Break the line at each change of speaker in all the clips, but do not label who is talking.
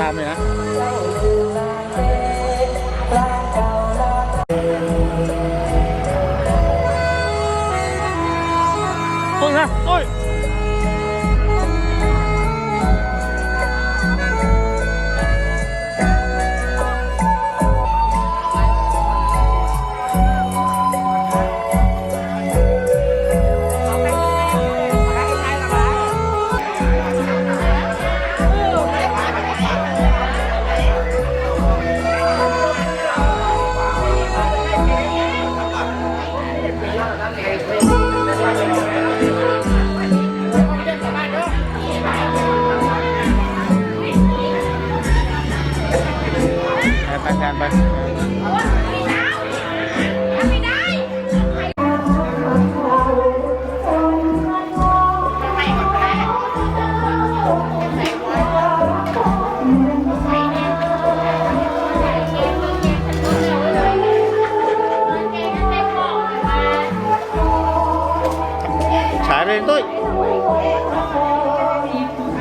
ตามเลยนะ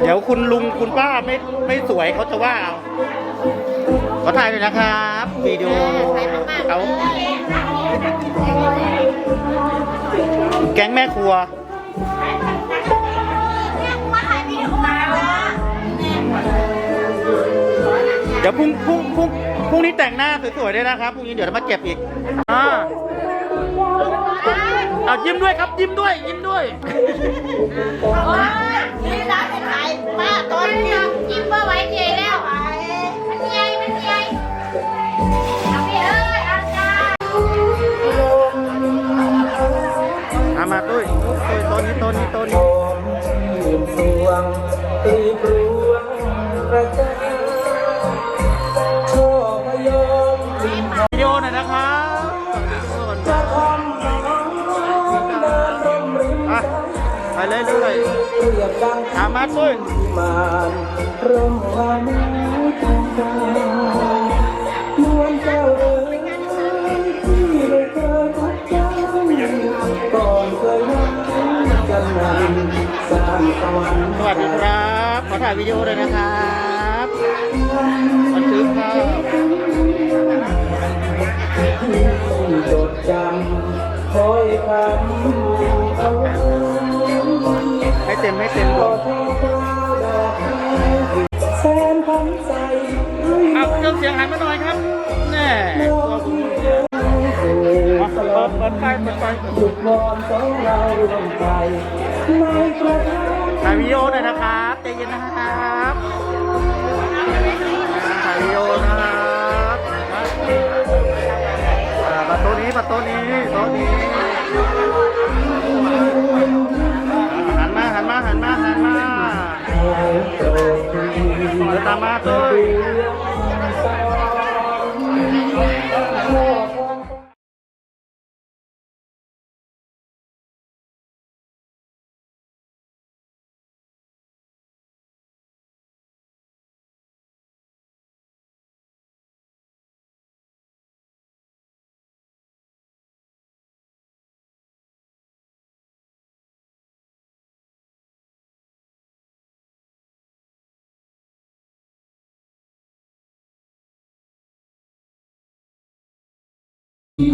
เดี๋ยวคุณลุงคุณป้าไม่ไม่สวยเขาจะว่าเอาขอถ่ายเลยนะครับวิดีโอเอาแก๊งแม่ครัวเดี๋ยวพรุ่งพรุ่งพรุ่งพรุ่งนี้แต่งหน้าสวยๆด้วยนะครับพรุ่งนี้เดี๋ยวจะมาเก็บอีกอ่าเอายิ้มด้วยครับยิ้มด้วยยิ้มด้วย
นี่ร้านเป็นไง ป้าตอนนี้ยิ้มเมื่อไว้เจแล้วมันใหญ่มันใหญ่เอาพี่เอ้ยอาจารย์
อามาตุ้ยตุ้ยต้นนี้ต้นนี้ต้นนี้
ยืมสวงตีปรวงประจัน
อามาตุ้ย
มานร่มวานุทางกายนวลเจ้าเอ๋ยที่ได้เคยพบเจ้าก่อนเคยนั่งกันนานสร้างสวรรค์
สวัสดีครับ ขอถ่ายวิดีโอเลยนะครับบันทึกครับ
จดจำคอยคำเอาไว้
ให้ เต็มให้เต็ม
ข
ก่
อ
อน
โทษเจ้าดอกไม้แสนพันใจให้
เอาเครื่องเสียงหันมาหน่อยครับ แน่
เปิ
ดเปิดไฟเปิดไฟถ่ายวิดีโอหน่อยนะครับใจเย็นนะครับถ่ายวิดีโอนะครับประตูนี้ประตูนี้โต๊ะนี้ หันมาหันมาหันมา
โปรดที
เดินตามมาตุ้ย หนึ่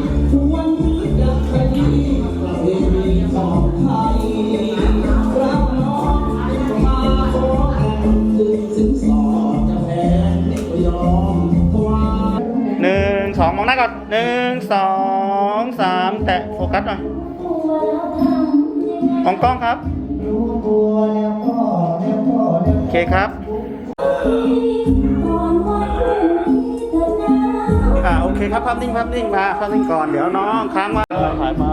งสองมองหน้าก่อนหนึ่งสองสามแตะโฟกัสหน่อยมองกล้องครับ โอเคครับ คครับภาพนิ่งภาพนิ่งมาภาพนิ่งก่อนเดี๋ยวน้องค้างมาถ่ายไป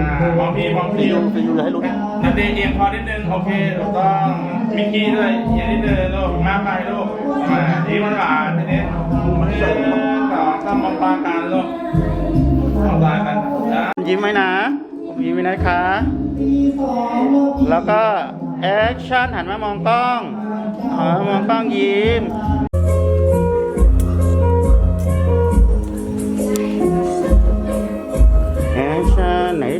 อ่ามองพี่มองพี่
อยู่จะอยู่ให้รู้
นันเดเอียงคอนิดนึงโอเคถูกต้องมิกกี้ด้วยเอียงนิดนึงลูกมากไปลูกมาดีมันหวานทีนี้มันสองต้องมองตากันลูกมองตากันนะ
ยิ้มไว้นะยิ้มไว้นะคะ แล้วก็แอคชั่นหันมามองกล้องหันมามองกล้องยิ้ม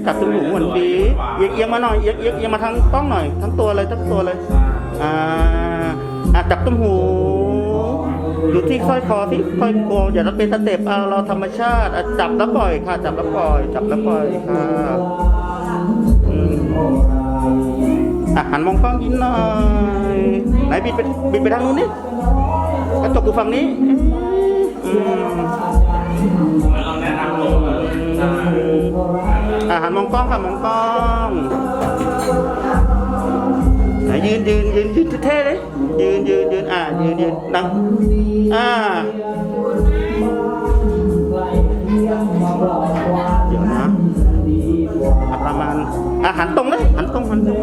ชั่นไหนตัดตุ้งหูเหมือนดีเอียงเอียงมาหน่อยเอียงเอียงเอียงมาทางกล้องหน่อย ทั้งตัวเลยทั้งตัวเลยอ่าอะจับต้มหูอยู่ที่สร้อยคอที่ค่อยโกงอย่าเราเป็นสเต็ปเอาเราธรรมชาติอะจับแล้วปล่อยค่ะ จับแล้วปล่อย จับแล้วปล่อยค่ะอืมอะหันมองกล้องยิ้มหน่อยไหนบิดไปบิดไปทางนู้นนี่กระจกอยู่ฝั่งนี้อืม
เราแนะนำตัวใช่
อ่าหันมองกล้องค่ะมองกล้องยืนยืนยืนยืนเท่ๆเลย ยืนยืนยืนอ่ายืนยืนนั่งอ่าเดี๋ยวนะอะประมาณอะหันตรงเลยหันตรงหันตรง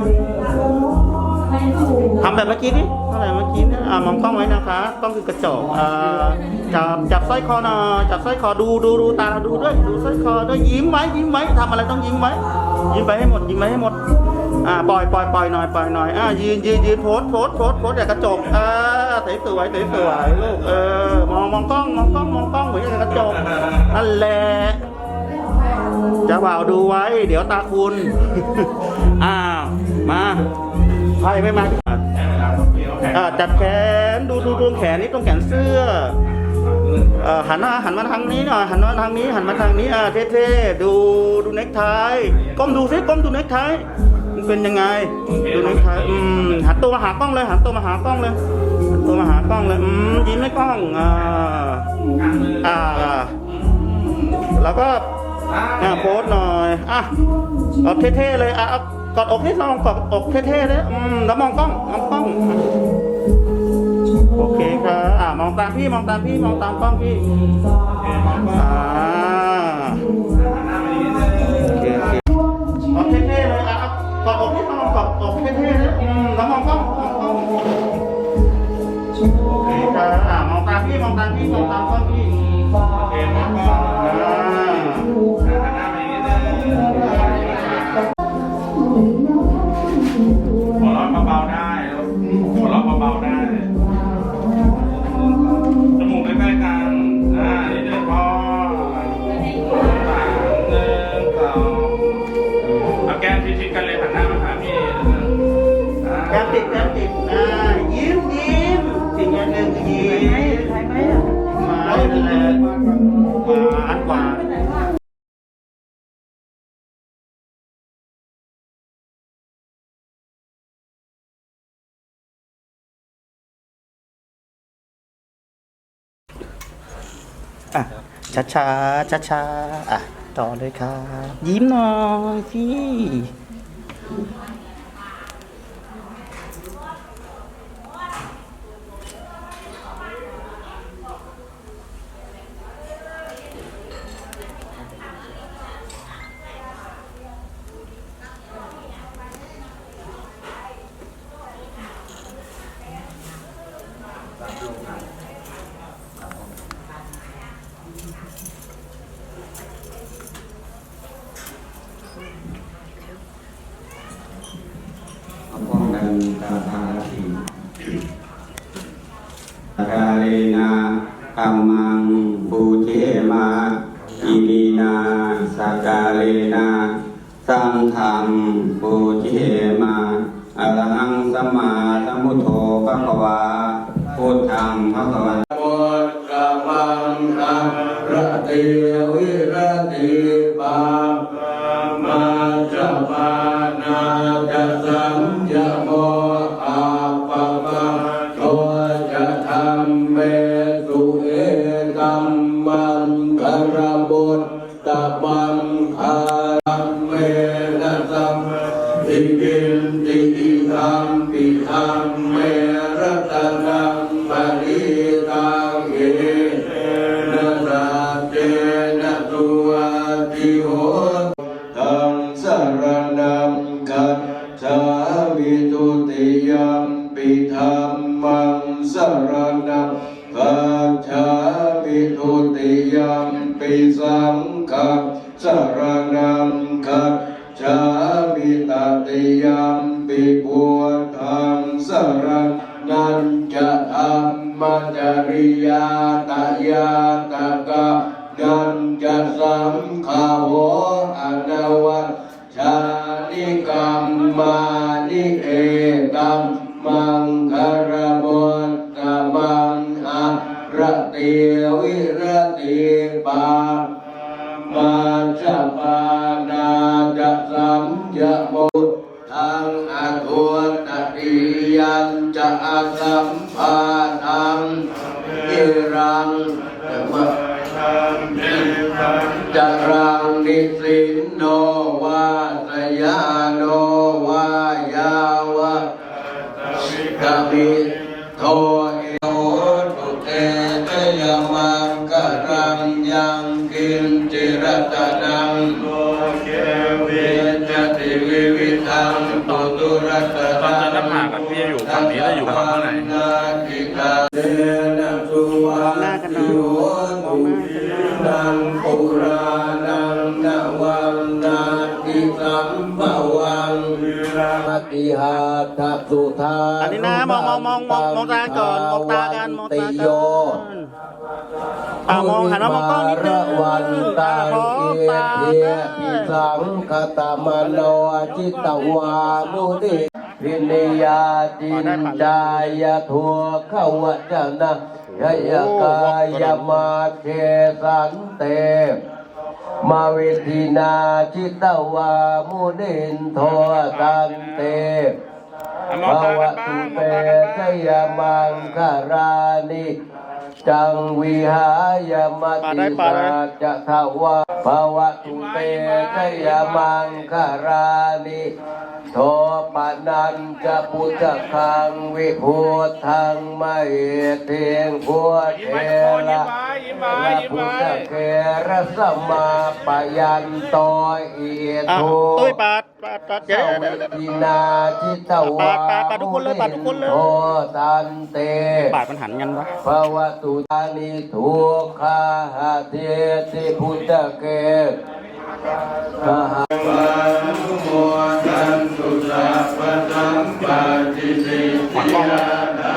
แบบเมื่อกี้นี่เท่าไหร่เมื่อกี้เนี่ยอะมองกล้องไว้นะคะกล้องคือกระจกอ่าจับจับสร้อยคอหน่อยจับสร้อยคอดูดูดูตาเราดูด้วยดูสร้อยคอด้วยยิ้มไว้ยิ้มไว้ทำอะไรต้องยิ้มไว้ยิ้มไปให้หมดยิ้มไปให้หมดอ่าปล่อยปล่อยปล่อยหน่อยปล่อยหน่อยอ่ายืนยืนยืนโพสโพสโพสโพสอย่ากระจกอ่าสวยสวยสวยสวยลูกเออมองมองกล้องมองกล้องมองกล้องเหมือนกับกระจกนั่นแหละจะบ่าวดูไว้ เดี๋ยวตาคุณ อ้าวมาใครไม่มา
อ่า
จับแขนดูดูตรงแขนนี่ตรงแขนเสื้ออ่อหันมาหันมาทางนี้หน่อยหันมาทางนี้ หันมาทางนี้อ่าเท่ๆดูดูเน็กไทก้มดูซิก้มดูเน็กไทมันเป็นยังไงดูเน็กไทอืมหันตัวมาหากล้องเลยหันตัวมาหากล้องเลยหันตัวมาหากล้องเลยอืมยิ้มให้กล้องอ่าอ่าแล้วก็อ่าโพสหน่อยอะเอาเท่ๆเลยอะกอดอกนิดลองกอดอกเท่ๆเลยอืมแล้วมองกล้องมองกล้อง มองตามพี่มองตามพี่มองตามกล้องพี่อ่า
ช้า
ช้าช้าช้าอะ ต่อเลยครับ ยิ้มหน่อยพี่
ป้องกันตาทาสีกาเลนะธรรมังปูเทมาอิมินาสกาเลนะสังฆังปูเทมาอรหัง สัมมาสัมพุทโธภะกวาพุทธังภะคะวันโมกะมังอะระติวิ ปิธัมมังสรณังกัจฉามิตุติยัมปิสังฆังสรณังกัจฉามิตติยัมปิพุทธังสรนันจะธรรมจริยาตยาตกะนันจะสังขาว ยัญจะอาสัมปาทังอิรังมะจรังนิสินโนวาสยาโนวายาวะกมิโทเอโหตุเตชยมังกรังยังกินจิรตนังโลเกเว
ฝั่งนี้แล้วอยู่ฝั่งข้างใน
นาคิกาเดนะสุวา
หน้ากันหน่อย
โย
มองหน้ากันหน่อย
นังปุรานังนวันนาติสัมภวังมติหาทัสุธา
อันนี้นะมองมองมองมองมองตาก่อนมองตากันมองตากั
โย
นอ่ามองหันมามองกล้องนิดนึง
วันตา
อ่ามอง
เอ
ตา
เทพิสังคตมโนจิตตวามุนิ พินิยาจินจายทัวขวจนะยยกายมาเทสันเต มาเวทินาจิตวามุนินโทตันเต
อะมอง
ภ
ตาวกัน
ตุ
บ้างม
เต
องตากัน
ช
บ้าง
ยมังคารานิ จังวิหายมติสาจะทวาภวตุเตชยมังคารานิโทปนันจะพุทธคังวิพุทธังไม่เทียงพุท
ยิ้ม
เท
ไว้ทุกคนยิ้ม
ระ
ไว้ยิ้มไว้
พระ
ยิ้ม
พุท
ไว้
ธเกระสมมาปยันโตอี
อะ
โท
ตุ้ยปาด ปาดปาดเดี๋ยวเดี๋ยวเดี๋ยว
ทินาจิตวา
ปาดปาดปาดทุกคนเลยปาดทุกคนเลย
โทตันเต
ปาดมันหันกันวะ
ภวตุตานิทุกขาหาเทติพุทธเกสหวันโมทันตุสัพพสัมปติสิทธิยาทา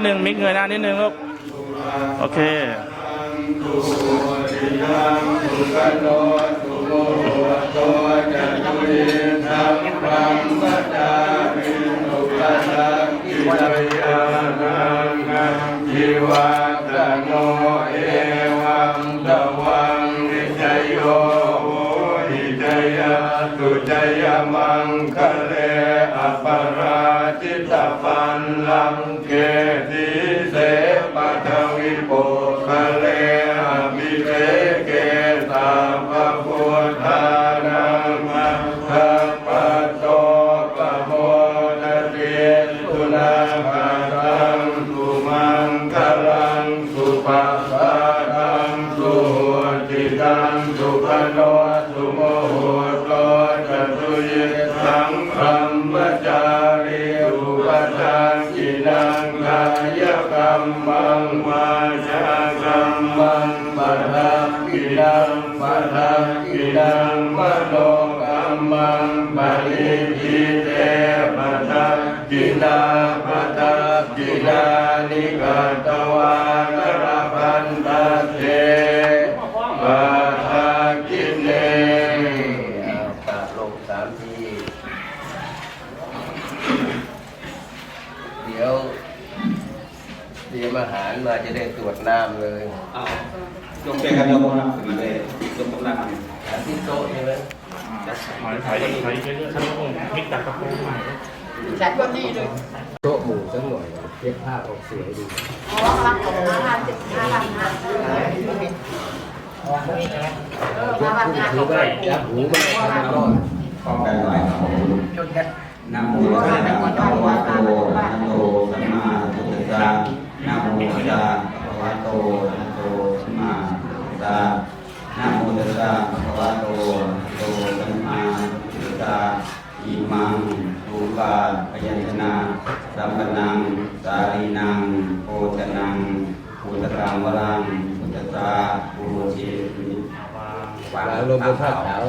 ดนึ
ง มิกเง
ยหน้านิดนึงลูกโอเค
ยิวัตโนเอวังตวังนิจโยหิจยาตุจยมังคะเลอปราจิตปันลังเก ท น้ำเลยยกแกกันยกกำลังขึ้นมาเลย
ยกกำลัง
ที่โต๊ะใช่ไหม
หอยไข่ไข่เยอะๆฉันก็คงมิกตักกระปูใหม่
จัดวันนี้เลย
โต๊ะหมู่สักหน่อยเก็บภาพออกสวยดี
อ๋อกำลัง
ของห้าพันเจ็ดห้าพันนะพวก
ห้าถือห้
าร
ับห้าพันห้ากน
ะก็
ป้องกันห้าน่อยารับนะโมตัสสะภะคะวะโตอะระห้ะโตสัห้าสัมพุทธัสสะนะโมตัสสะ วะโตอะระโตสัมมาสัมพุทธัสสะนะโมตัสสะภะคะวะโตอะระโตสัมมาสัมพุทธัสสะอิมังรูปาพยัญชนะสัมปนังสาลีนังโภชนังพุทธกังวรังพุทธสะปุโรเชติ
วางลงบนผ้าขาว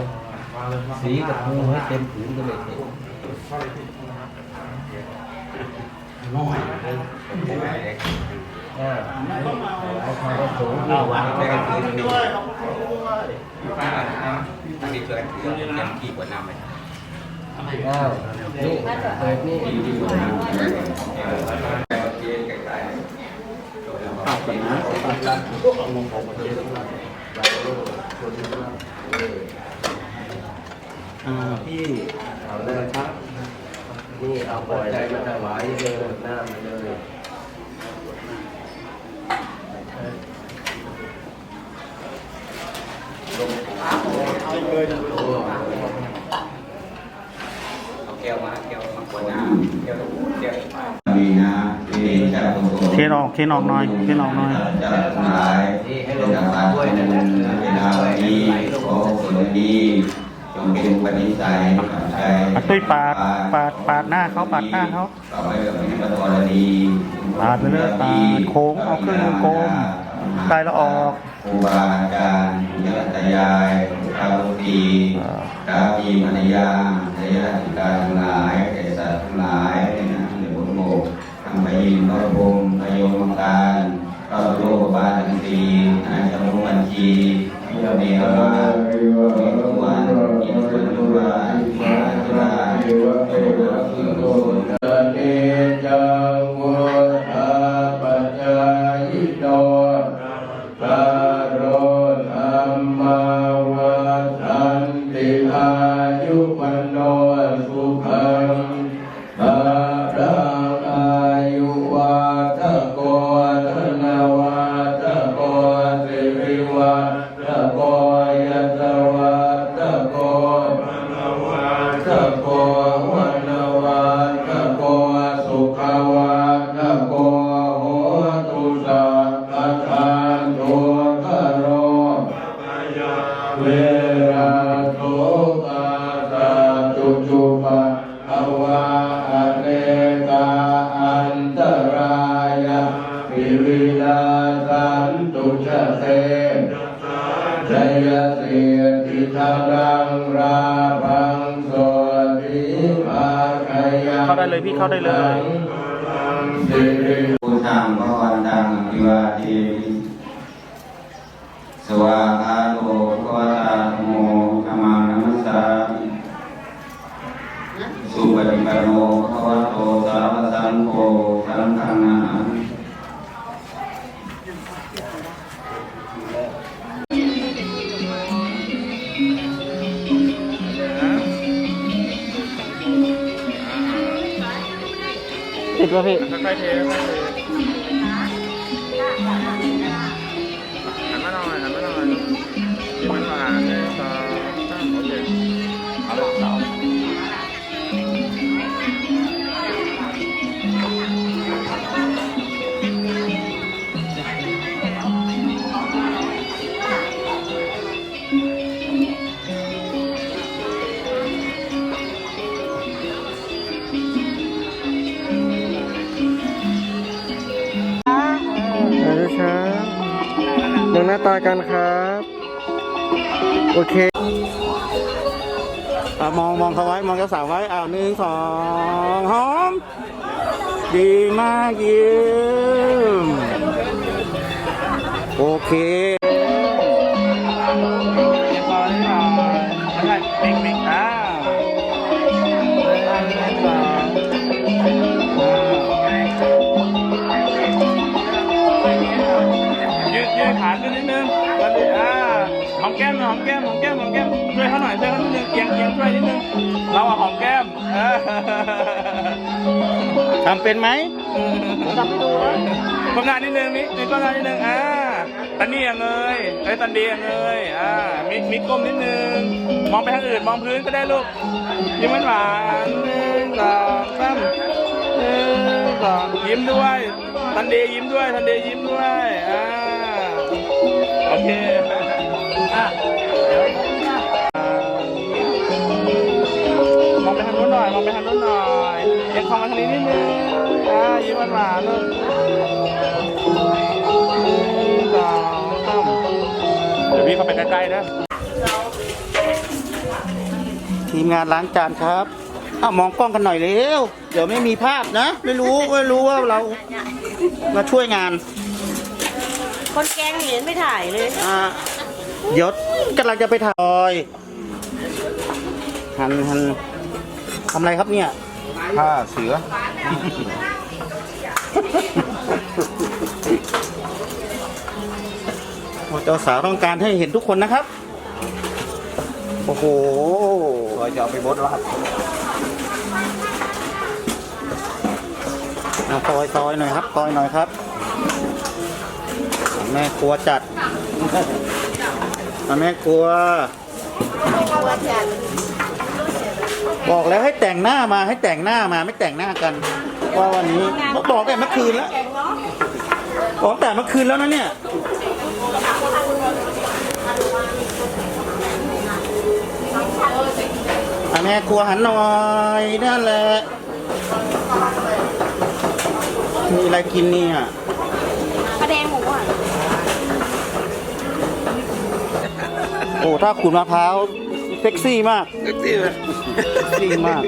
สีกับหูให้เต็มผืนก็เลยเต็ม
น้อย
อ่า เอาความประสง
เอาวางไปกันคืน
ด้
นี้
วยขอบคุณด้วย
ป้าอันนี้ช่วยกันถือยังขี้กว่าน้ำไป
อ้าวนี่เปิดนี่
ตัดก่อนนะตัดอ่าพี่
เอาเลยครับนี่เอาปัจจัยมาถวายเลยหน้ามาเลย
เอาแก้วมาแก้วมากว่าน้ำแก้วแก้ว
มีนะมีเจ้าคุณ
เทนออกเทนออกหน่อยเทนออกหน่อย
จะทั้งหลายเป็นทางการด้วยนะเวลาวันนี้ขอผลดีจงเป็นปณิสัยกับใจ
อะตุ้ยปาดปาดปาดหน้าเขาปาดหน้าเขา
ต่อไปก็เป็นพระธรณี
ปาดไปเรื่อยปาดโค้งเอาครึ่งหนึ่งโค้งได้แล้วออก
ครูบาอาจารย์ยะตยายพระลูกดีกาบีมารยาเทยะธิการทั้งหลายแก่สัตว์ทั้งหลายนะหรือบุญโมกทำไปยินพระพรหมพระโยมการพระโลกบาลทั้งสี่อาจารย์บัญชีเมื่อเมรมาเมตุกวันอินทรุวามาจุราเทวะเท
วะ วาเท
มิสวาคาโตภควตาโมธรรมานัมสสามิสุปฏิปันโนภควโตสาวกสังโฆสังฆังนามิ
ติดป่ะพี่
มองเขา
ไว้ มองเจ้าสาวไว้อ้าวหนึ่งสองหอม ดีมากยิ้มโอเค
เรียบร้อยหน่อยแล้วก็ปิ๊งปิ๊งอ่าหนึ่งสองยืดยืดขาขึ้นนิดนึง หอมแก้มหน่อยหอมแก้มหอมแก้มหอมแก้มช่วยเขาหน่อยช่วยเขานิดนึงเอียงเอียงช่วยนิดนึงเราอะหอมแก้มเออ
ทำเป็นไหม
ทำให้ดูนะก้มหน้านิดนึงนี่นี่ก้มหน้านิดนึงอ่าตันนี่ย่างเงยเอ้ยตันดีย่างเงยอ่ามีมีก้มนิดนึงมองไปทางอื่นมองพื้นก็ได้ลูกยิ้มหวานๆหนึ่งสองสามหนึ่งสองยิ้มด้วยตันเดยิ้มด้วยตันเดยิ้มด้วยอ่าโอเค อะมองไปทางโน้นหน่อย มองไปทางโน้นหน่อยเอียังคองมาทางนี้นิดนึงอ่ายิ้มหวานๆลูกหนึ่งสองสามเดี๋ยวพี่เข้าไปใกล้ๆนะ
ทีมงานล้างจานครับอ้าวมองกล้องกันหน่อยเร็ว เดี๋ยวไม่มีภาพนะ ไม่รู้ไม่รู้ว่าเรามาช่วยงาน
คนแกงเห็นไม่ถ่ายเลย
อ่าเดี๋ ยวกำลังจะไปถ่ายหันหันทำอะไรครับเนี่ย
ผ้าเสือ
โอ้เจ้าสาวต้องการให้เห็นทุกคนนะครับ โอ้โห
เราจะเอาไปบดราด
เอาซอยซอยหน่อยครับซอยหน่อยครับ แม่ครัวจัด แม่ครัว บอกแล้วให้แต่งหน้ามาให้แต่งหน้ามาไม่แต่งหน้ากันว่าวันนี้บอกแต่เมื่อคืนแล้วบอกแต่เมื่อคืนแล้วนะเนี่ยแม่ครัวหันหน่อยนั่นแหละมีอะไรกินเนี่ย
ปลาแดงหมูอะ
โอ้ถ้าขูดมะพร้าวเซ็กซี่มาก
เซ็กซี่ไหม
เซ็กซี่มาก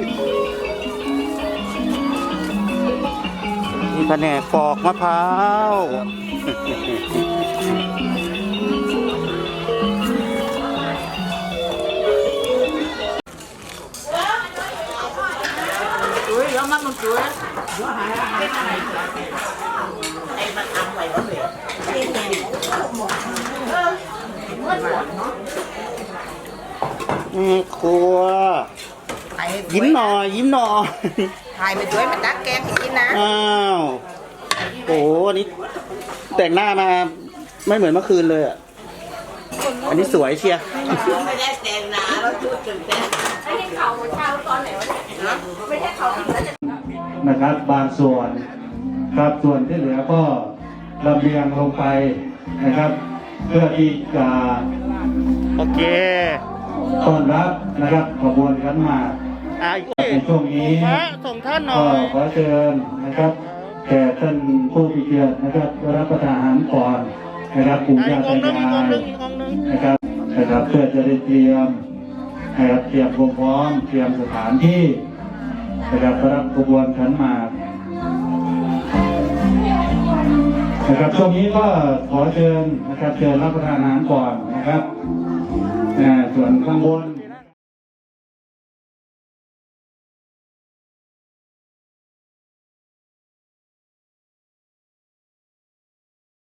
มีแผนกปอกมะพร้าวแม่ ครัวยิ้มหน่อยยิ้มหน่อย
ถ่ายไปด้วยมันดักแกงให้กินนะ
อ้าวโอ้โหอันนี้แต่งหน้ามาไม่เหมือนเมื่อคืนเลยอะอันนี้สวยเชียร์
ไม่ได้แต่งหนาแล้วชุดถึงแต่ง
นะครับบางส่วนครับส่วนที่เหลือก็ลำเลียงลงไปนะครับ เพื่อที่จะ
โอเค
ต้อนรับนะครับขบวนขันหมาก
อะอีก
ในช่วงนี้
พระส่งท่านหน่
ก็
อย
ขอเชิญนะครับแขกท่านผู้มีเกียรตินะครับรับประทานอาหารก่อนนะครับปู่
อะอี
ย่าก
อง
ตา
ค์หนึงอีก
ยา
องค์หนึ
ย
งอีกองค์หนึง
นะครับนะครับเพื่อจะได้เตรียมนะครับเตรียมความพร้อมเตรียมสถานที่นะครับรับขบวนขันหมาก นะครับช่วงนี้ก็ขอเชิญนะครับเชิญรับประทานอาหารก่อนนะครับอ่ส่วนข้างบน